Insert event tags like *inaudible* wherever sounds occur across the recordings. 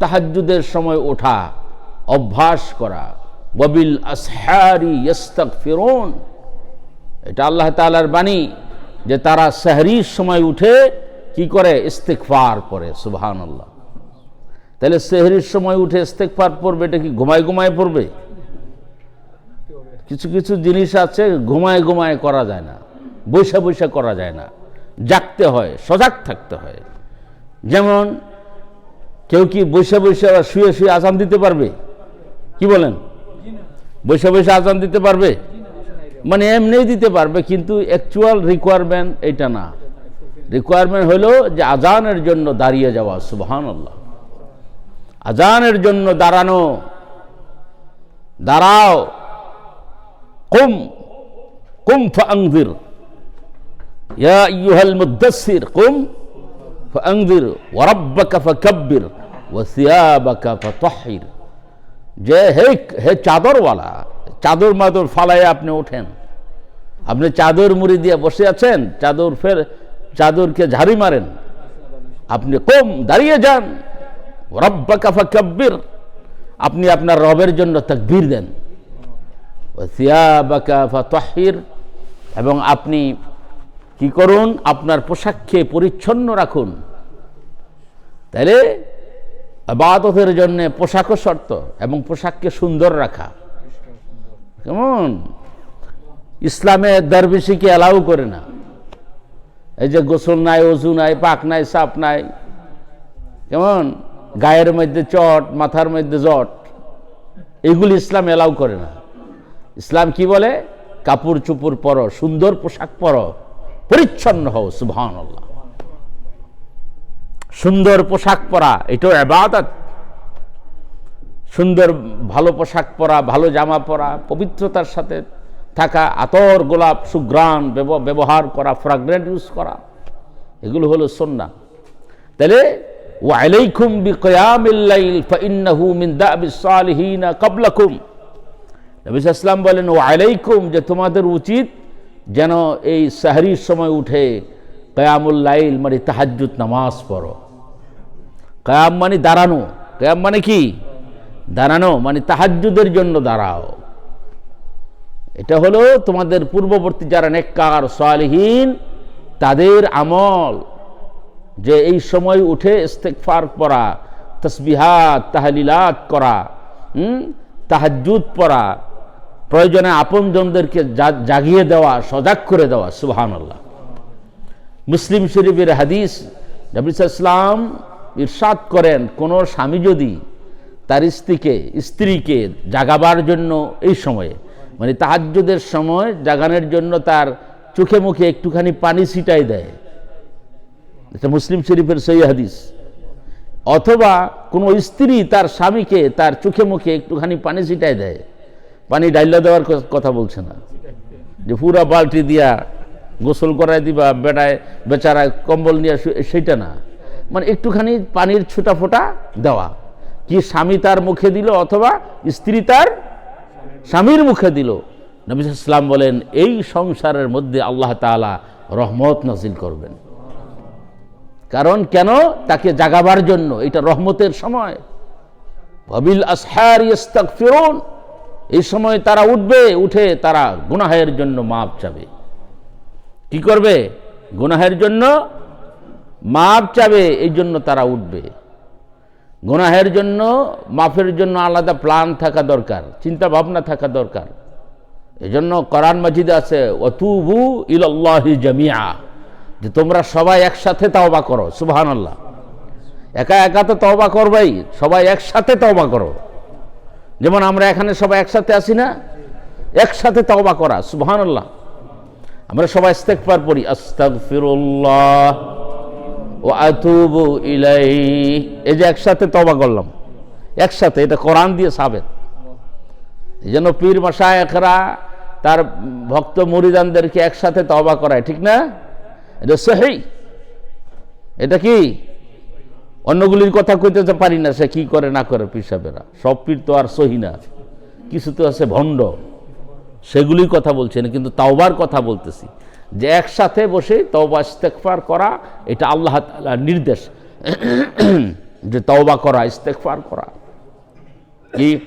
তাহাজ্জুদের সময় ওঠা, অভ্যাস করা ববিল আসহারি ইস্তাক ফিরোন এটা আল্লাহ তালার বাণী যে তারা সাহরির সময় উঠে কি করে? ইস্তেকফার করে সুবহান আল্লাহ তাহলে সেহরির সময় উঠে ইস্তেকফার পড়বে, এটা কি ঘুমায় ঘুমায় পড়বে? কিছু কিছু জিনিস আছে, ঘুমায় ঘুমায় করা যায় না, বৈশা বৈশা করা যায় না। জাগতে হয়, সজাগ থাকতে হয়। যেমন কেউ কি বৈশা বৈশা শুয়ে শুয়ে আজান দিতে পারবে? কি বলেন? বৈশা বৈশা আজান দিতে পারবে? মানে এমনিই দিতে পারবে, কিন্তু অ্যাকচুয়াল রিকোয়ারমেন্ট এটা না। রিকোয়ারমেন্ট হলো যে আজানের জন্য দাঁড়িয়ে যাওয়া সুবহান আল্লাহ আজানের জন্য দাঁড়ানো। দাঁড়াও। কুম কুম ফাংদির ইয়া আইয়ুহাল মুদাসসির, কুম। ফাংদির ওয়া রাব্বাকা ফাকাব্বির ওয়া সিয়াবাকা ফাতাহহির যে হে হে চাদরওয়ালা, চাদর মাদর ফালায় আপনি ওঠেন। আপনি চাদর মুড়ি দিয়ে বসে আছেন, চাদর ফের, চাদরকে ঝাড়ি মারেন। আপনি কম, দাঁড়িয়ে যান। রব্বা কাফা কাব্বির আপনি আপনার রবের জন্য তাকবীর দেন। তাহির এবং আপনি কি করুন, আপনার পোশাককে পরিচ্ছন্ন রাখুন। তাহলে আবাদতের জন্য পোশাকও শর্ত এবং পোশাককে সুন্দর রাখা। কেমন? ইসলামে দরবেশিকে অ্যালাউ করে না। এই যে গোসল নাই, অজু নাই, পাক নাই, সাপ নাই, কেমন? গায়ের মধ্যে চট, মাথার মধ্যে জট, এগুলি ইসলাম এলাও করে না। ইসলাম কি বলে? কাপড় চুপুর পরো, সুন্দর পোশাক পরো, পরিচ্ছন্ন হও সুবহান আল্লাহ সুন্দর পোশাক পরা, এটাও আবাদত। সুন্দর ভালো পোশাক পরা, ভালো জামা পরা, পবিত্রতার সাথে থাকা, আতর, গোলাপ সুগ্রাণ ব্যবহার করা ফ্রাগ্রেন্ট ইউজ করা, এগুলো হলো সন্না তাহলে ওয়ালাইকুম বিকিয়ামিল্লাইল ফাইন্নাহু মিন দাবিস সালিহিনা ক্বাবলাকুম নবী ইসলাম বলেন ওয়ালাইকুম যে তোমাদের উচিত যেন এই সাহরির সময় উঠে কয়ামুল লাইল মানে তাহাজ্জুদ নামাজ পড়ো। কয়াম মানে দাঁড়ানো। কয়াম মানে কি? দাঁড়ানো মানে তাহাজ্জুদের জন্য দাঁড়াও। এটা হলো তোমাদের পূর্ববর্তী যারা নেককার, সালহীন, তাদের আমল। যে এই সময় উঠে ইস্তেকফার করা তসবিহাত, তাহলিলাত করা তাহাজুদ পড়া, প্রয়োজনে আপনজনদেরকে জাগিয়ে দেওয়া, সজাগ করে দেওয়া সুবহান আল্লাহ মুসলিম শরীফের হাদিস, নবী ইসলাম ইরশাদ করেন, কোনো স্বামী যদি তার স্ত্রীকে স্ত্রীকে জাগাবার জন্য এই সময়ে মানে তাহাজ্যদের সময় জাগানোর জন্য তার চোখে মুখে একটুখানি পানি ছিটাই দেয়। এটা মুসলিম শরীফের সই হাদিস। অথবা কোনো স্ত্রী তার স্বামীকে তার চোখে মুখে একটুখানি পানি ছিটাই দেয়। পানি ডাইলা দেওয়ার কথা বলছে না। যে পুরা বালতি দিয়া গোসল করাই দিবা, বেটায় বেচারা কম্বল নিয়ে সেইটা না। মানে একটুখানি পানির ছোটা ফোটা দেওয়া। কি স্বামী তার মুখে দিল অথবা স্ত্রী তার স্বামীর মুখে দিল? নবী ইসলাম বলেন, এই সংসারের মধ্যে আল্লাহ তালা রহমত নাজিল করবেন। কারণ কেন? তাকে জাগাবার জন্য। এটা রহমতের সময়। আসহার এই সময় তারা উঠবে, উঠে তারা গুনাহের জন্য মাপ চাবে। কি করবে? গুনাহের জন্য মাপ চাবে, এই জন্য তারা উঠবে। গুনাহের জন্য, মাফের জন্য আলাদা প্ল্যান থাকা দরকার, চিন্তা ভাবনা থাকা দরকার। এজন্য কোরআন মাজিদে আছে অতুবু ইলাল্লাহি জামিয়া যে তোমরা সবাই একসাথে তওবা করো সুবহান আল্লাহ একা একা তো তওবা করবাই, সবাই একসাথে তওবা করো। যেমন আমরা এখানে সবাই একসাথে আসি না, একসাথে তওবা করা সুবহান আল্লাহ আমরা সবাই ইস্তেকবার পড়ি, আস্তাগফিরুল্লাহ ইলাই এই যে একসাথে তবা করলাম। একসাথে, এটা কোরআন দিয়ে সাবেত। এই জন্য পীর মাসায়করা তার ভক্ত মুরিদানদেরকে একসাথে তবা করায়, ঠিক না? এটা সহি। এটা কি? অন্যগুলির কথা কইতে পারি না, সে কি করে না করে পিসাবেরা। সব পীর তো আর সহি না। কিছু তো আছে ভণ্ড। সেগুলির কথা বলছে না, কিন্তু তাওবার কথা বলতেছি। যে একসাথে বসে তওবা ইস্তেকফার করা, এটা আল্লাহ তাআলার নির্দেশ। যে তওবা করা ইস্তেকফার করা। কি?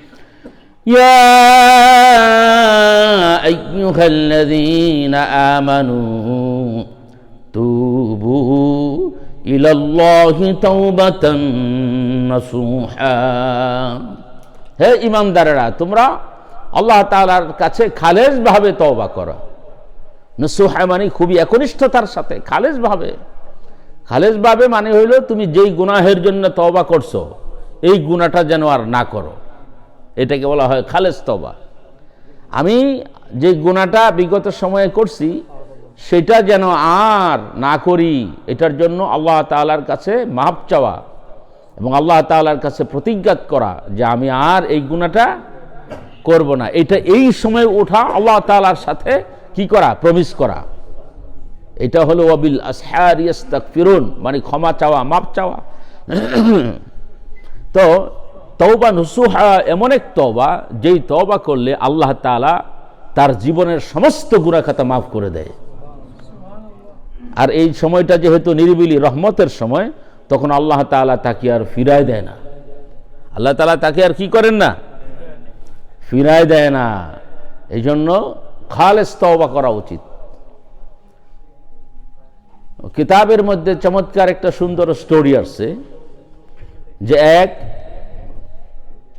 আমানু তুবু ইলাল্লাহি তাওবাতান নাসুহা। হে ইমানদারেরা, তোমরা আল্লাহ তাআলার কাছে খালেজভাবে তওবা করো। নসুহা মানে খুবই একনিষ্ঠতার সাথে, খালেজভাবে। খালেজভাবে মানে হইল তুমি যেই গুনাহের জন্য তওবা করছ, এই গুনাহটা যেন আর না করো। এটাকে বলা হয় খালেজ তওবা। আমি যে গুণাটা বিগত সময়ে করছি, সেটা যেন আর না করি, এটার জন্য আল্লাহ তাআলার কাছে মাপ চাওয়া এবং আল্লাহ তাআলার কাছে প্রতিজ্ঞাত করা যে আমি আর এই গুণাটা করব না। এটা এই সময় ওঠা আল্লাহ তাআলার সাথে কি করা? প্রমিস করা। এটা হলো ওয়াবিল আসহার ফিরুন মানে ক্ষমা চাওয়া মাপ চাওয়া। *clears throat* তো তওবা নুসুহা এমন এক তওবা, যেই তওবা করলে আল্লাহ তাআলা তার জীবনের সমস্ত গুণাখাতা মাফ করে দেয়। আর এই সময়টা যেহেতু নিরিবিলি রহমতের সময়, তখন আল্লাহ তাআলা তাকে আর ফিরায় দেয় না। আল্লাহ তালা তাকে আর কি করেন না? ফিরায় দেয় না। এই জন্য খালেস তওবা করা উচিত। কিতাবের মধ্যে চমৎকার একটা সুন্দর স্টোরি আসছে যে এক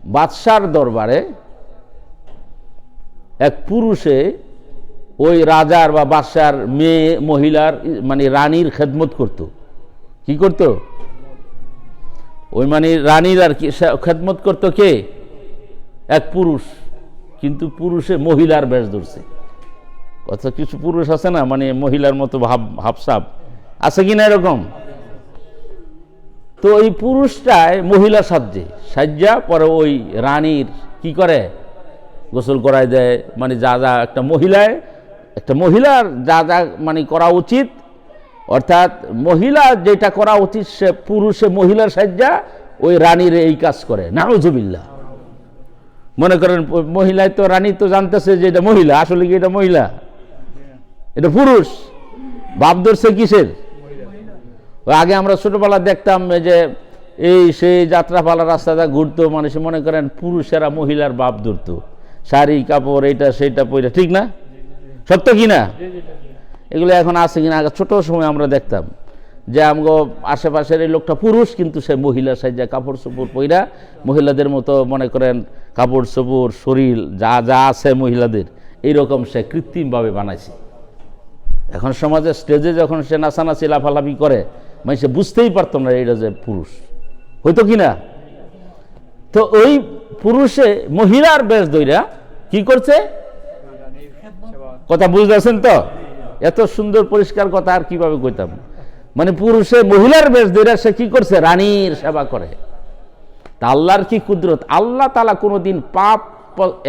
বাদশার দরবারে এক পুরুষে ওই রাজার বা বাদশার মেয়ে, মহিলার মানে রানীর খেদমত করত। কি করত? ওই মানে রানীর আর কি খেদমত করতো কে? এক পুরুষ। কিন্তু পুরুষে মহিলার বেশ ধরছে। অর্থাৎ কিছু পুরুষ আছে না মানে মহিলার মতো ভাব, ভাবসাব। আছে কি না এরকম? তো ওই পুরুষটায় মহিলা সাজ্জে সাজ্জা, পরে ওই রানীর কি করে? গোসল করায় দেয়। মানে যা যা একটা মহিলায়, একটা মহিলার যা যা মানে করা উচিত। অর্থাৎ মহিলা যেটা করা উচিত, সে পুরুষে মহিলার সাজ্জা, ওই রানীর এই কাজ করে। নাউজুবিল্লা মনে করেন, মহিলায় তো রানী তো জানতেছে যে এটা মহিলা, আসলে কি এটা মহিলা? এটা পুরুষ। বাপ ধরছে কিসের? আগে আমরা ছোটবেলা দেখতাম যে এই সেই যাত্রাপালা রাস্তাটা ঘুরতো মানুষ মনে করেন পুরুষেরা মহিলার বাপ ধরতো। শাড়ি, কাপড়, এইটা, সেইটা পইটা ঠিক না? সত্য কি না? এগুলো এখন আছে কিনা? আগে ছোট সময় আমরা দেখতাম যে আমগো আশেপাশের এই লোকটা পুরুষ, কিন্তু সে মহিলা সাইজা কাপড় চোপড় পইরা মহিলাদের মতো মনে করেন কাপড় চোপড়, শরীর, যা যা আছে মহিলাদের, এইরকম সে কৃত্রিমভাবে বানাইছে। এখন সমাজে স্টেজে যখন সে নাচানাচি, লাফালাফি করে মানে সে বুঝতেই পারতো না এটা যে পুরুষ। হইতো কি না? তো ওই পুরুষে মহিলার বেশ দইরা কি করছে? কথা বুঝতেছেন তো? এত সুন্দর পরিষ্কার কথা আর কীভাবে কইতাম? মানে পুরুষে মহিলার বেশ দইরা সে কি করছে? রানীর সেবা করে। তা আল্লাহর কি কুদরত? আল্লাহ তালা কোনোদিন পাপ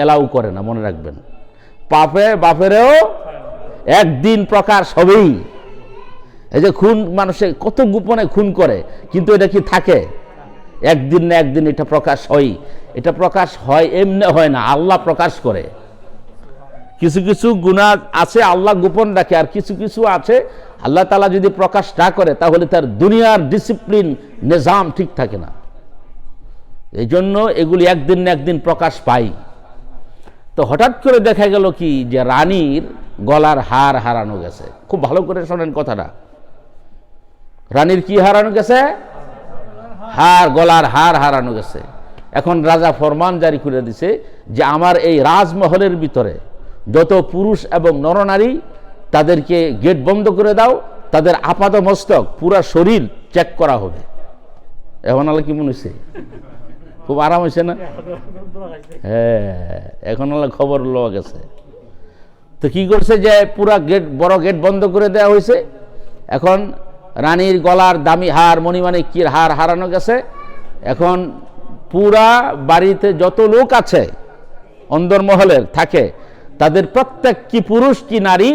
এলাউ করে না, মনে রাখবেন। পাপে বাপেরেও একদিন প্রকাশ হবেই এই যে খুন, মানুষে কত গোপনে খুন করে, কিন্তু এটা কি থাকে? একদিন না একদিন এটা প্রকাশ হয় এটা প্রকাশ হয়, এমনি হয় না, আল্লাহ প্রকাশ করে। কিছু কিছু গুণা আছে, আল্লাহ গোপন রাখে, আর কিছু কিছু আছে, আল্লাহ তালা যদি প্রকাশ না করে, তাহলে তার দুনিয়ার ডিসিপ্লিন নিজাম ঠিক থাকে না। এই জন্য এগুলি একদিন না একদিন প্রকাশ পাই তো হঠাৎ করে দেখা গেল কি, যে রানীর গলার হার হারানো গেছে। খুব ভালো করে শোনেন কথাটা। রানীর কি হারানো গেছে? হার, গলার হার হারানো গেছে। এখন রাজা ফরমান জারি করে দিছে যে আমার এই রাজমহলের ভিতরে যত পুরুষ এবং নরনারী, তাদেরকে গেট বন্ধ করে দাও, তাদের আপাত মস্তক পুরা শরীর চেক করা হবে। এখন আলো কি মনে হচ্ছে খুব আরাম হয়েছে না? হ্যাঁ এখন হলো খবর লওয়া গেছে। তো কি করছে যে পুরা গেট বড় গেট বন্ধ করে দেওয়া হয়েছে। এখন রানীর গলার দামি হার, মণিমাণিক্যের হার হারানো গেছে। এখন পুরা বাড়িতে যত লোক আছে, অন্দরমহলের থাকে, তাদের প্রত্যেক কি পুরুষ কি নারী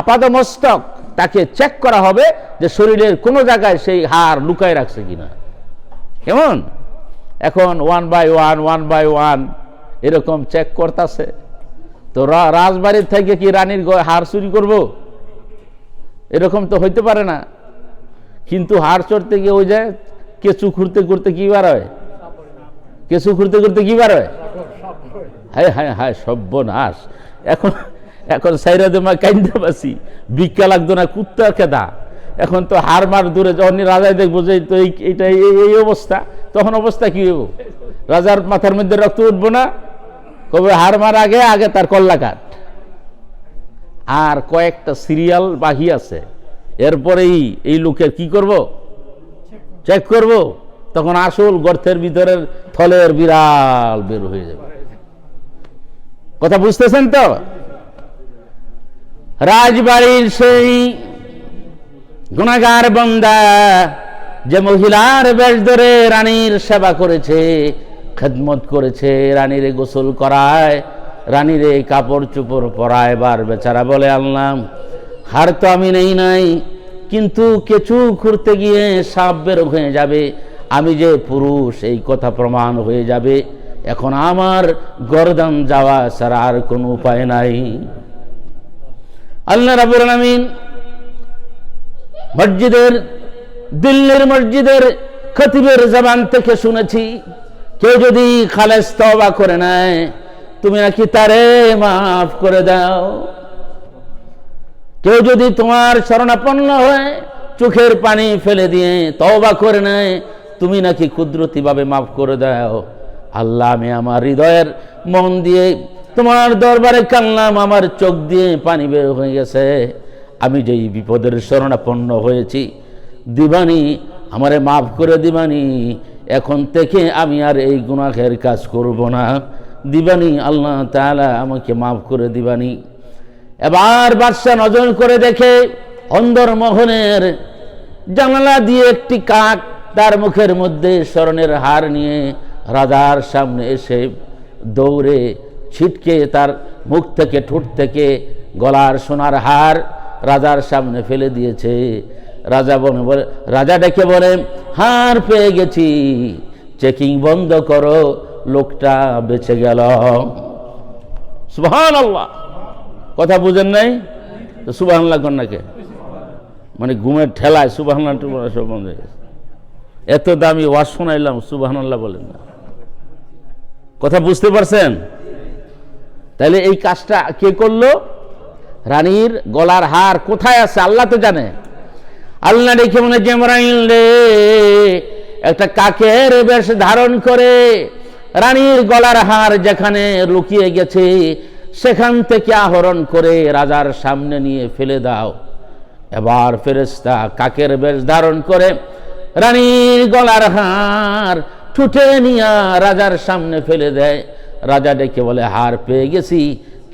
আপাদমস্তক তাকে চেক করা হবে যে শরীরের কোনো জায়গায় সেই হার লুকায় রাখছে কিনা। কেমন? এখন one by one one by one এরকম চেক করতেছে। তো রাজবাড়ির থেকে কি রানীর হার চুরি করব? এরকম তো হইতে পারে না। কিন্তু হার চড়তে গিয়ে ওই যে কেঁচু খুঁড়তে খুঁড়তে কি বার হয়? কেঁচু খুঁড়তে করতে কি বার হয়? হায় হায় হায়, সর্বনাশ। এখন এখন সাইরা দেমা কাইন্দা বাসি। ভিক্ষা লাগতো না কুত্তা খেদা। এখন তো হার মার দূরে যখন রাজায় দেখব যে তো এই, এইটা এই এই অবস্থা, তখন অবস্থা কি হইব? রাজার মাথার মধ্যে রক্ত উঠবো না? কবে হার মার আগে আগে তার কল্লা কাট আর কয়েকটা সিরিয়াল বাকি আছে। এরপরেই এই লোকের কি করব? চেক করব। তখন আসল গর্তের ভিতরের থলের বিড়াল বের হয়ে যাবে। কথা বুঝতেছেন তো? রাজবাড়ির সেই গুণাগার বন্দা, যে মহিলার বেশ ধরে রানীর সেবা করেছে খেদমত করেছে, রানীরে গোসল করায়, রানীরে কাপড় চোপড় পরায় বার বেচারা বলে আনলাম, হার তো আমি নেই নাই, কিন্তু কেঁচু খুঁড়তে গিয়ে সাপ বের হয়ে যাবে, আমি যে পুরুষ, এই কথা প্রমাণ হয়ে যাবে, এখন আমার গরদান যাওয়া ছাড়া আর কোনো উপায় নাই। আল্লাহ রাবুল আলমিন মসজিদের, দিল্লির মসজিদের খতিবের জবান থেকে শুনেছি কেউ যদি খালেস তবা করে নেয়, তুমি নাকি তারে মাফ করে দাও। কেউ যদি তোমার শরণাপন্ন হয় চোখের পানি ফেলে দিয়ে তওবা করে নেয়, তুমি নাকি কুদরতিভাবে মাফ করে দাও। আল্লাহ, আমি আমার হৃদয়ের মন দিয়ে তোমার দরবারে কানলাম আমার চোখ দিয়ে পানি বের হয়ে গেছে। আমি যেই বিপদের শরণাপন্ন হয়েছি, দিবানি, আমারে মাফ করে দিবানি এখন থেকে আমি আর এই গুনাহের কাজ করব না। দিবানি, আল্লাহ তাআলা আমাকে মাফ করে দিবানি। এবার বাদশাহ নজর করে দেখে অন্দর মোহনের জানালা দিয়ে একটি কাক তার মুখের মধ্যে স্মরণের হার নিয়ে রাজার সামনে এসে দৌড়ে ছিটকে তার মুখ থেকে ঠোঁট থেকে গলার সোনার হার রাজার সামনে ফেলে দিয়েছে। রাজা বলে বলে, রাজা ডেকে বলে, হার পেয়ে গেছি, চেকিং বন্ধ করো, লোকটা বেঁচে গেল। সুবহান আল্লাহ কথা বুঝেন নাই? তো সুবাহান্লা কন্যাকে মানে ঘুমের ঠেলায় সুবাহান্লা সব বন্ধ হয়ে গেছে। এত দামি ওয়াজ শোনাইলাম সুবাহান্লাহ বলেন না। কথা বুঝতে পারছেন? তাহলে এই কাজটা কে করল? রানীর গলার হার কোথায় আছে? আল্লাহ তো জানে। আল্লাহ দেখে মনে জেমরাইল রে, একটা কাকের বেশ ধারণ করে রানীর গলার হার যেখানে লুকিয়ে গেছে, সেখান থেকে আহরণ করে রাজার সামনে নিয়ে ফেলে দাও। এবার ফেরেস্তা কাকের বেশ ধারণ করে রানীর গলার হার ঠুটে নিয়া রাজার সামনে ফেলে দেয়। রাজা ডেকে বলে, হার পেয়ে গেছি,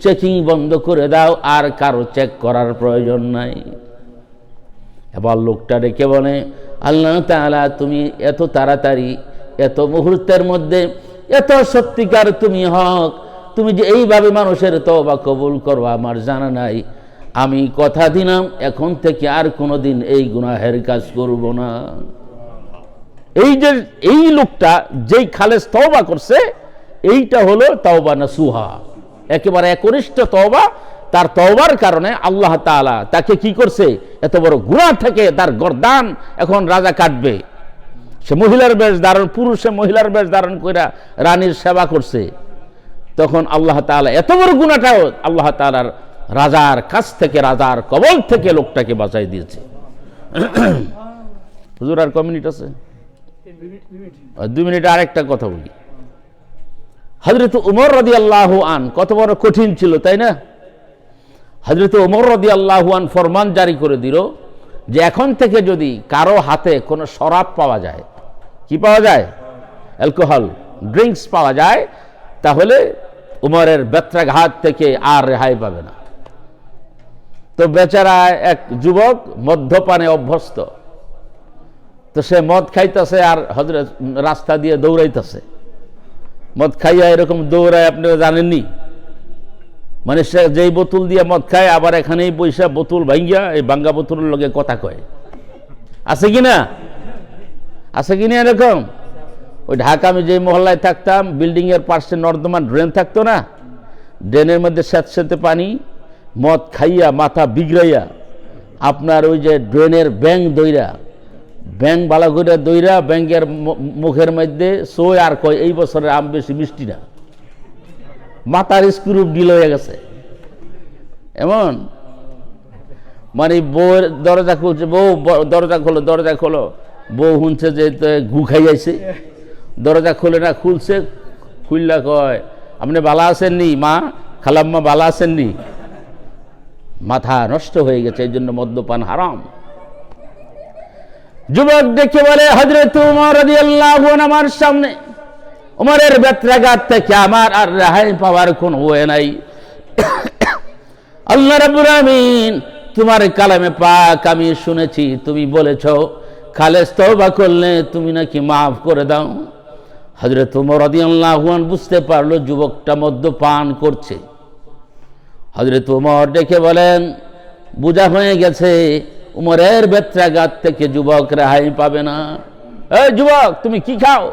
চেকিং বন্ধ করে দাও, আর কারও চেক করার প্রয়োজন নাই। এবার লোকটা ডেকে বলে, আল্লাহ তাআলা তুমি এত তাড়াতাড়ি, এত মুহূর্তের মধ্যে এত সত্যিকার তুমি হক, তুমি যে এইভাবে মানুষের তবা কবুল করবা আমার জানা নাই। আমি কথা দিলাম, এখন থেকে আর কোনোদিন এই গুনাহের কাজ করব না। এই যে, এই লোকটা যেই খালেস তওবা করছে, এইটা হলো তাওবা না সুহা একেবারে একনিষ্ঠ তওবা তার তওবার কারণে আল্লাহ তাআলা তাকে কি করছে? এত বড় গুনাহ থেকে তার গরদান এখন রাজা কাটবে। সে মহিলার বেশ ধারণ, পুরুষে মহিলার বেশ ধারণ কইরা রানীর সেবা করছে। তখন আল্লাহ তাআলা এত বড় গুণাটাও আল্লাহ তাআলার রাজার কাছ থেকে, রাজার কবল থেকে লোকটাকে বাঁচাই দিয়েছে। *coughs* হুজুর, আর আছে? দুই মিনিট আরেকটা কথা বলি। হজরত উমর রদি আল্লাহ আন, কত বড় কঠিন ছিল, তাই না? হজরত উমর রদি আল্লাহ আন ফরমান জারি করে দিল যে এখন থেকে যদি কারও হাতে কোনো শরাব পাওয়া যায়, কি পাওয়া যায়? অ্যালকোহল, ড্রিঙ্কস পাওয়া যায়, তাহলে উমরের বেত্রাঘাত থেকে আর রেহাই পাবে না। তো বেচারা এক যুবক মদ্যপানে অভ্যস্ত। তো সে মদ খাইতেছে আর হজরত রাস্তা দিয়ে দৌড়াইতেছে। মদ খাইয়া এরকম দৌড়ায় আপনি জানেননি? মানে সে যেই বোতল দিয়ে মদ খায়, আবার এখানেই বৈশা বোতল ভাঙ্গিয়া এই বাঙ্গা বোতলের লগে কথা কয়। আছে কি না? আছে কি না এরকম? ওই ঢাকা আমি যে মহল্লায় থাকতাম, বিল্ডিংয়ের পাশে নর্দমা ড্রেন থাকতো না? ড্রেনের মধ্যে স্যাঁতস্যাঁতে পানি, মদ খাইয়া মাথা বিগড়াইয়া, আপনার ওই যে ড্রেনের ব্যাং দইরা ব্যাংক বালা করে দইরা ব্যাংকের মুখের মধ্যে সই আর কয়, এই বছরের আম বেশি মিষ্টি না। মাথার স্ক্রু ডিল হয়ে গেছে। এমন? মানে বউয়ের দরজা খুলছে, বউ দরজা খোলো দরজা খোলো। বউ শুনছে যে ঘু খাই যাইছে। দরজা খুলে না, খুলছে, খুললা কয়, আপনি বালা আসেননি মা? খালাম্মা বালা আসেননি মাথা নষ্ট হয়ে গেছে, এই জন্য মদ্যপান হারাম। যুবক দেখে বলে হজরত উমর আমার সামনে উমরের বেত্রাঘাত থেকে আমার আর রেহাই পাওয়ার কোন ওয়ে নাই। *coughs* আল্লাহ রাব্বুল আমিন তোমার কালামে পাক আমি শুনেছি, তুমি বলেছ, খালেস তওবা করলে তুমি নাকি মাফ করে দাও। হযরত ওমর রাদিয়াল্লাহু আনহু বুঝতে পারল যুবকটা মদ্যপান করছে। হযরত ওমর ডেকে বলেন, বোঝা হয়ে গেছে, উমরের বেত্রাঘাত থেকে যুবক রেহাই পাবে না। এই যুবক, তুমি কি খাও?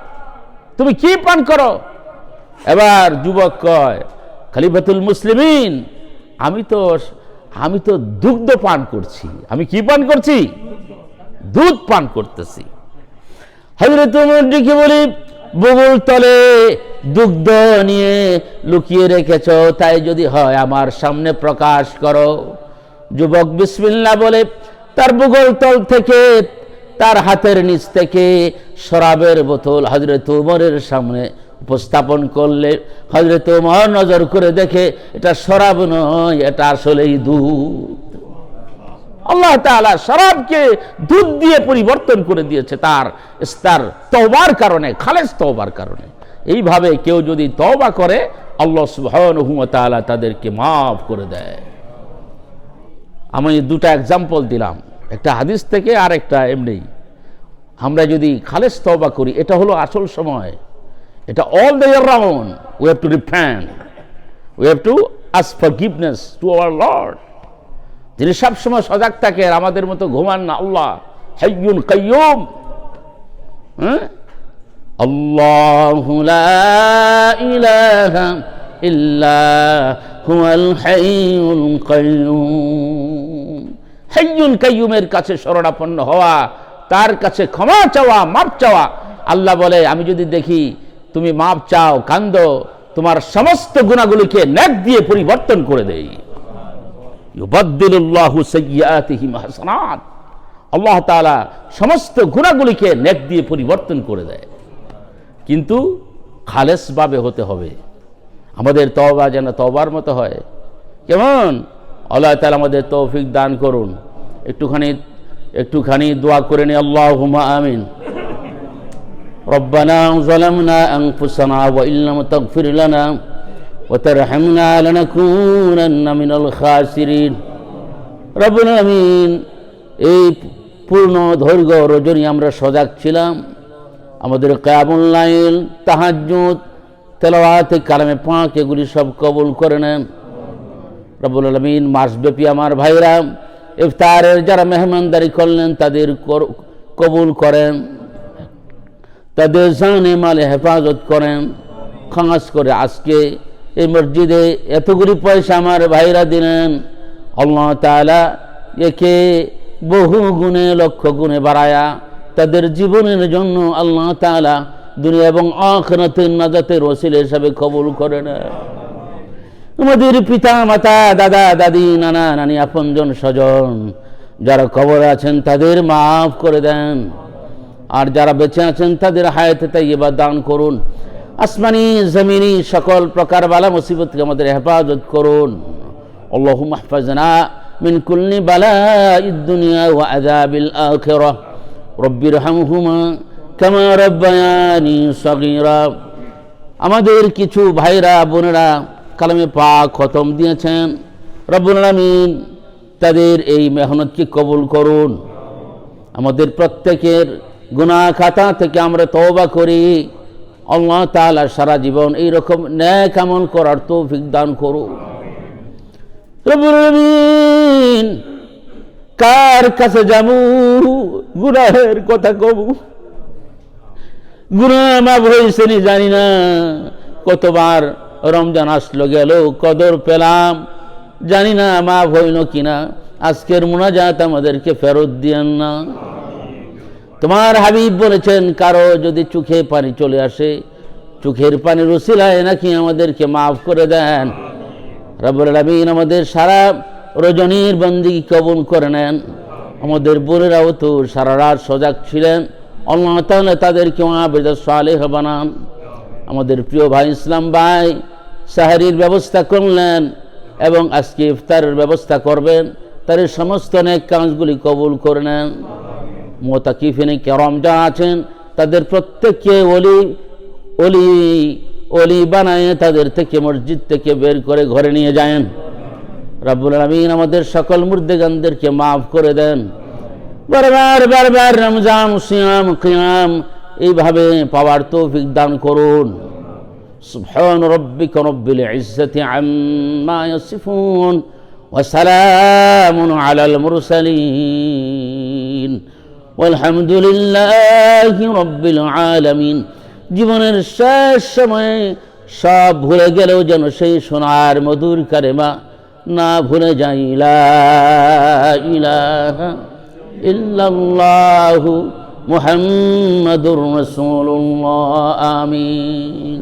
তুমি কি পান করো? এবার যুবক কয়, খলিফাতুল মুসলিমিন, আমি তো আমি তো দুগ্ধ পান করছি। আমি কি পান করছি? দুধ পান করতেছি। হজরত উমরজিকে বলি, বগুল তলে দুগ্ধ নিয়ে লুকিয়ে রেখেছ, তাই যদি হয় আমার সামনে প্রকাশ করো। যুবক বিসমিল্লা বলে, তার বুগল তল থেকে তার হাতের নিচ থেকে শরাবের বোতল হজরত উমরের সামনে উপস্থাপন করলে হজরত উমর নজর করে দেখে, এটা শরাব নয়, এটা আসলেই দুধ। আল্লাহ তাআলা শরাবকে দুধ দিয়ে পরিবর্তন করে দিয়েছে তার তার তওবার কারণে খালেস তওবার কারণে। এইভাবে কেউ যদি তওবা করে, আল্লাহ সুবহানাহু তাদেরকে মাফ করে দেয়। আমি দুটা এক্সাম্পল দিলাম। একটা হাদিস থেকে আর একটা এমনি। আমরা যদি খালেস তওবা করি, এটা হলো আসল সময়। এটা all the year round we have to refund we have to ask forgiveness to our lord যিনি সবসময় সজাগ থাকেন আমাদের মতো ঘুমান না, আল্লাহ, হাইয়ুন কাইয়ুম। হ্যাঁ? আল্লাহু ইলাহা ইল্লা হুয়াল হাইয়ুল কাইয়ুম। হাইয়ুন কাইয়ুমের কাছে শরণাপন্ন হওয়া, তার কাছে ক্ষমা চাওয়া মাপ চাওয়া। আল্লাহ বলে, আমি যদি দেখি তুমি মাপ চাও, কান্দ, তোমার সমস্ত গুণাগুলিকে ন্যাক দিয়ে পরিবর্তন করে দেই। আল্লাহ তাআলা সমস্ত গুণাগুলিকে নেক দিয়ে পরিবর্তন করে দেয়। কিন্তু খালেসভাবে হতে হবে। আমাদের তওবা যেন তওবার মতো হয়। কেমন? আল্লাহ তাআলা আমাদের তৌফিক দান করুন। একটুখানি একটুখানি দোয়া করে নি আল্লাহুম্মা আমিন ربنا ظلمنا أنفسنا وإن لم تغفر لنا وترحمنا لنكونن من الخاسرين রব্বুল আমিন এই পূর্ণ দৈর্ঘ্য রজনী আমরা সজাগ ছিলাম আমাদের কায়ামুল লাইল তাহাজ্জুদ তেলাওয়াতে কালামে পাঁক এগুলি সব কবুল করে নেন রব্বুল আলমিন মাসব্যাপী আমার ভাইরা ইফতারের যারা মেহমানদারি করলেন, তাদের কবুল করেন, তাদের জানে মালে হেফাজত করেন। খাস করে আজকে এই মসজিদে এতগুলি পয়সা আমার ভাইরা দিলেন, আল্লাহ তাআলা একে বহু গুণে, লক্ষ গুণে বাড়ায়া তাদের জীবনের জন্য আল্লাহ তাআলা দুনিয়া এবং আখরাতের নাজাতের ওসিল হিসাবে কবুল করে নেয়। আমাদের পিতা, মাতা, দাদা, দাদি, নানা, নানি, আপনজন, স্বজন, যারা কবর আছেন তাদের মাফ করে দেন। আর যারা বেঁচে আছেন তাদের হায়াতে তাইবা দান করুন। আসমানি, জমিনি সকল প্রকার বালা মুসিবতকে আমাদের হেফাজত করুন। আল্লাহু কুল্লি বালাইদ দুনিয়া ওয়া আযাবিল আখিরাহ রব্বি রহমহুমা কামা রব্বায়ানি সগীরা। আমাদের কিছু ভাইরা, বোনেরা কালামে পাক খতম দিয়েছেন। রব্বুল আলামিন তাদের এই মেহনতকে কবুল করুন। আমাদের প্রত্যেকের গুনাহ খাতা থেকে আমরা তওবা করি। আল্লাহ তাআলা সারা জীবন এই রকম ন্যাক আমল করার তৌফিক দান করুন রব্বুল কার কাছে যাব? গুনাহের কথা কবু। গুনাহ মাফ হয়েছে জানি না। কতবার রমজান আসলো গেল, কদর পেলাম। জানি না মাফ হইল কিনা, আজকের মুনাজাত আমাদেরকে ফেরত দিয়েন না। তোমার হাবিব বলেছেন, কারও যদি চোখে পানি চলে আসে, চোখের পানির উসিলায় নাকি আমাদেরকে মাফ করে দেন। রব্বুল আলমিন আমাদের সারা রজনীর বন্দি কবুল করে নেন। আমাদের বোনেরাও তো সারা রাত সজাগ ছিলেন। আল্লাহ তাহলে তাদেরকে আবেদ সালেহ বানান। আমাদের প্রিয় ভাই ইসলাম ভাই সাহারির ব্যবস্থা করলেন এবং আজকে ইফতারের ব্যবস্থা করবেন। তার সমস্ত অনেক কাজগুলি কবুল করে নেন মোতাকিফিনে কেরম যা আছেন, তাদের প্রত্যেককে অলি অলি অলি বানায় তাদের থেকে মসজিদ থেকে বের করে ঘরে নিয়ে যায়েন রাব্বুল আলমিন আমাদের সকল মুর্দেগানদেরকে মাফ করে দেন। বারবার বারবার রমজান, সিয়াম, কিয়াম, এইভাবে পাওয়ার তৌফিক দান করুন। سبحان ربك رب العزة عما يصفون وسلام على المرسلين والحمد لله رب العالمين জীবনের শেষ সময়ে সব ভুলে গেলেও যেন সেই সোনার মধুর কারেমা না ভুলে যাই লা ইলাহা ইল্লাল্লাহু মুহাম্মাদুর রাসূলুল্লাহ আমিন